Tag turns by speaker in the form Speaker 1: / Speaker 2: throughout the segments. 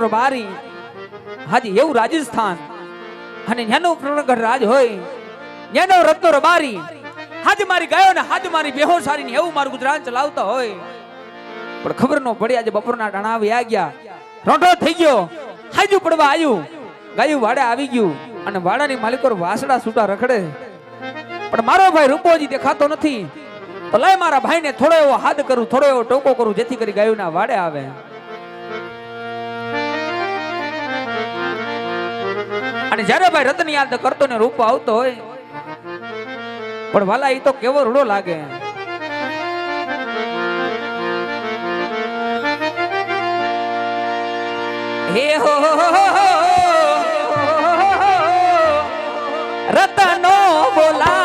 Speaker 1: રત્નો બારી હાજી, એવું રાજસ્થાન. અને એનો પ્રણગઢ રાજ હોય. એનો રત્નો બારી હાજ મારી ગયો ને હાજ મારી બેહો સારી ને એવું મારું ગુજરાન ચલાવતા હોય. પણ ખબર ન પડી, આજે બપોરના ટાણા આવી ગયા રોંઢો થઈ ગયો. હાજુ પડવા આવ્યું. ગાયું વાડે આવી ગયું. અને વાડાની માલિકો વાસડા છૂટા રખડે. પણ મારો ભાઈ રૂપોજી દેખાતો નથી. તો મારા ભાઈને થોડો એવો હાથ કરું, થોડો એવો ટોકો કરું, જેથી કરી ગાયુંના વાડે આવે. અને જ્યારે ભાઈ રતન યાદ કરતો ને રૂપ આવતો હોય પણ વાલા એ તો કેવો રૂડો લાગે હે હો. રતનો બોલાવે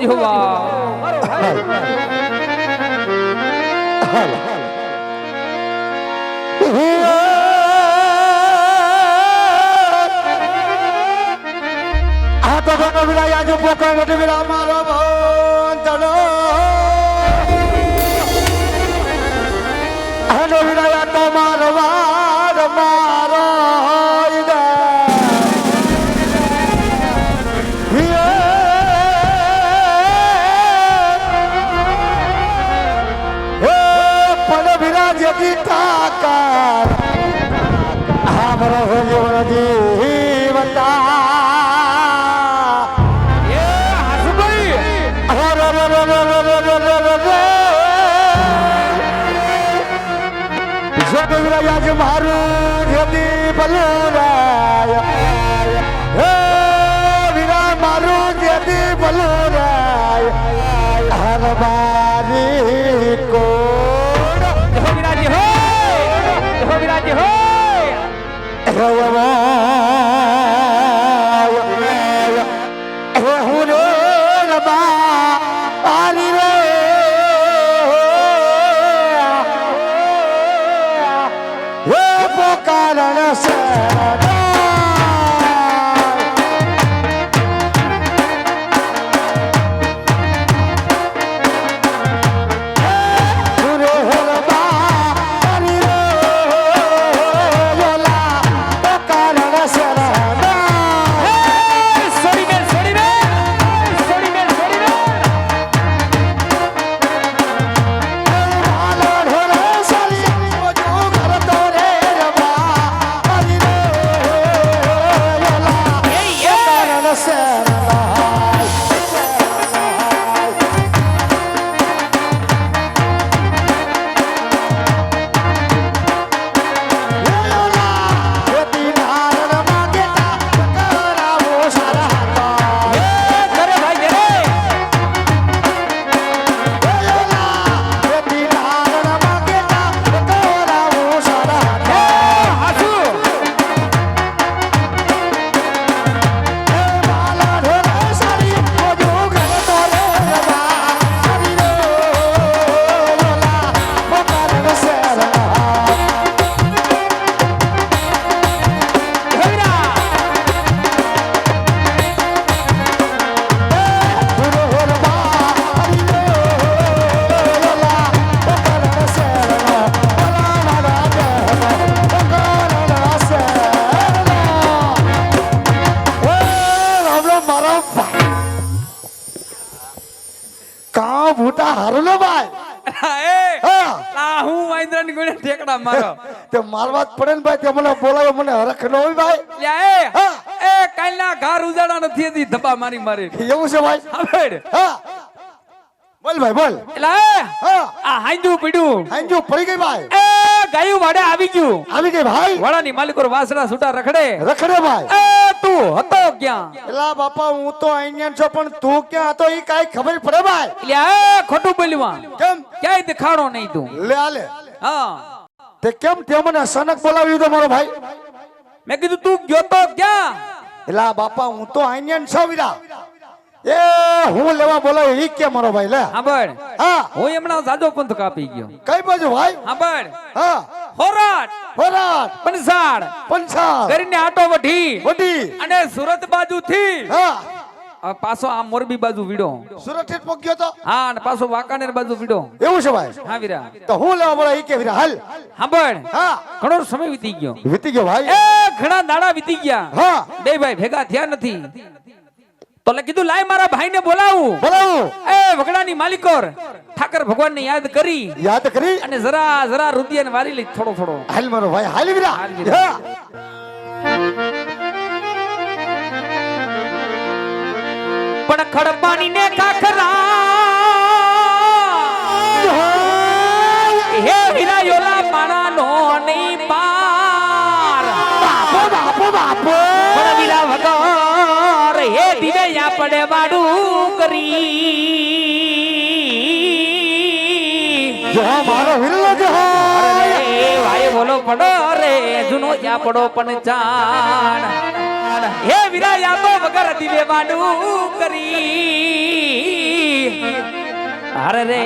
Speaker 1: જીવા
Speaker 2: આ તો ગણો વિલા યાજુ પોકળ વટી વિલા મારો ભંતડો આનો தாத்தா કા મોટા હારું ભાઈ? હા
Speaker 1: મારી. મારી
Speaker 2: એવું છે ભાઈ?
Speaker 1: હવે
Speaker 2: હા. બોલ ભાઈ બોલ.
Speaker 1: એટલે આ હાંજુ પીડ્યું.
Speaker 2: હાંજુ પડી ગઈ ભાઈ.
Speaker 1: એ ગાયું વાડે આવી ગયું.
Speaker 2: આવી ગઈ ભાઈ?
Speaker 1: વાડાની માલિકોર વાસડા સુટા રખડે.
Speaker 2: રખડે ભાઈ.
Speaker 1: તું હતો. ક્યાં
Speaker 2: એલા બાપા હું તો અહીંયા છો પણ તું ક્યાં હતો એ કાઈ ખબર પડે ભાઈ?
Speaker 1: એટલે એ ખોટું બોલ્યું
Speaker 2: કેમ?
Speaker 1: ક્યાંય દેખાડો નહીં તું.
Speaker 2: લે આલે
Speaker 1: હા.
Speaker 2: તે કેમ તે મને સનક બોલાવ્યું તો મારો ભાઈ.
Speaker 1: મેં કીધું તું ગયો તો ક્યાં?
Speaker 2: એલા બાપા હું તો અહીંયા છો વિરા. એ હું લેવા બોલાવ્યો ઈ કે મારો ભાઈ લે.
Speaker 1: સાંભળ
Speaker 2: હા.
Speaker 1: હું હમણાં જાદો પંથ કાપી ગયો.
Speaker 2: કઈ બાજુ ભાઈ?
Speaker 1: સાંભળ
Speaker 2: હા.
Speaker 1: હોરાટ
Speaker 2: હોરાટ
Speaker 1: પંસાડ.
Speaker 2: પંચાળ
Speaker 1: કરીને આટો વઢી.
Speaker 2: વઢી.
Speaker 1: અને સુરત બાજુ થી
Speaker 2: હા
Speaker 1: પાછો આ મોરબી બાજુ વીડો.
Speaker 2: સુરતથી પોગ્યો તો?
Speaker 1: હા અને પાછો વાંકાનેર બાજુ વીડો.
Speaker 2: એવું છે ભાઈ?
Speaker 1: હા વીરા.
Speaker 2: તો હું લેવા બોલા ઈ કે વીરા? હાલ.
Speaker 1: સાંભળ
Speaker 2: હા.
Speaker 1: ઘણો સમય વીતી ગયો.
Speaker 2: વીતી ગયો ભાઈ.
Speaker 1: એ ઘણા દાડા વીતી ગયા.
Speaker 2: હા.
Speaker 1: બે ભાઈ ભેગા થયા નથી. તો લે કીધું લાય મારા ભાઈને બોલાવું.
Speaker 2: બોલાવું.
Speaker 1: એ વગડાની માલિકોર ઠાકર ભગવાનને યાદ કરી.
Speaker 2: યાદ કરી.
Speaker 1: અને જરા જરા રુદિયાને વારી લઈ થોડો થોડો.
Speaker 2: હાલ મારો ભાઈ હાલ વીરા.
Speaker 1: પણ ખડપાની ને ખાખરા
Speaker 2: જો મારો વીરલો જો
Speaker 1: અરે ભાઈ બોલો પડો રે જૂનો યા પડો પણ જાણ. હે વિરા યા તો વગર દિવે વાડું કરી. અરે રે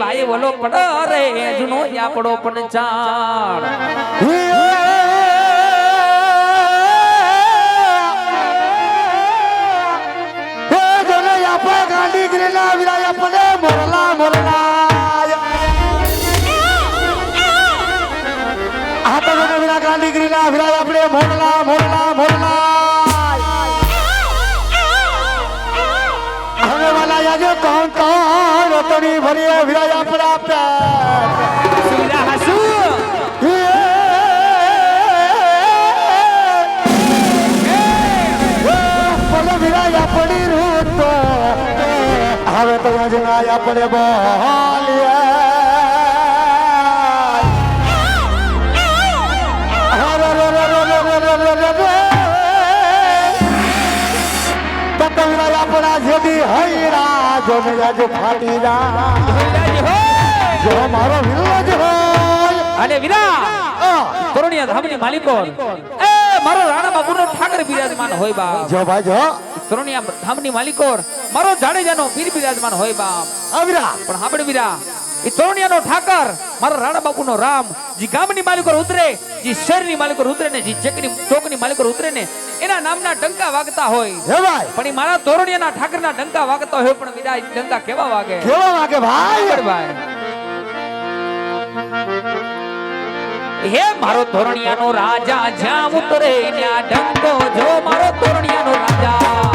Speaker 1: ભાઈ બોલો પડો રે જૂનો પડો પણ
Speaker 2: આપણે ગાંડી ગીરેલા વીરા આપણે મોરલા મોરલા. વીરા ગાંડી ગીરેલા વીરા આપણે મોરલા મોરલા મોરલા હવે વાલા યાજો કોણ કોણ તણી ભરી વીરા આપણે પેટ
Speaker 1: સુરા હસુ
Speaker 2: હવે તો પડે આપણા ને જાજો ફાટી જા જો મારો વિરલો જ હોય.
Speaker 1: અને વિરા
Speaker 2: આ,
Speaker 1: ધામની માલિકો. એ મારો રાણા બાબુનો ઠાકર બિરાજમાન હોય બાપ.
Speaker 2: જો ભાઈ જો.
Speaker 1: તોરણિયા ધામની માલિકો મારો જાડેજાનો પીર બિરાજમાન હોય
Speaker 2: આવરા
Speaker 1: પણ હાબડ વીરા એ તોરણિયાનો ઠાકર મારા રાણા બાપુનો રામ જે ગામની માલિકો ઉતરે જે શહેરની માલિકો ઉતરે ને જે ચેકની ચોકની માલિકો ઉતરે ને એના નામના ડંકા વાગતા હોય. પણ એ મારા તોરણિયાના ઠાકરના ડંકા વાગતા હોય પણ વિદાય ડંકા કેવા વાગે?
Speaker 2: કેવા વાગે ભાઈ?
Speaker 1: ભાઈ. હે મારો તોરણિયાનો રાજા જ્યાં ઉતરે ત્યાં ડંકો જો મારો તોરણિયાનો રાજા.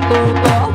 Speaker 1: que tudo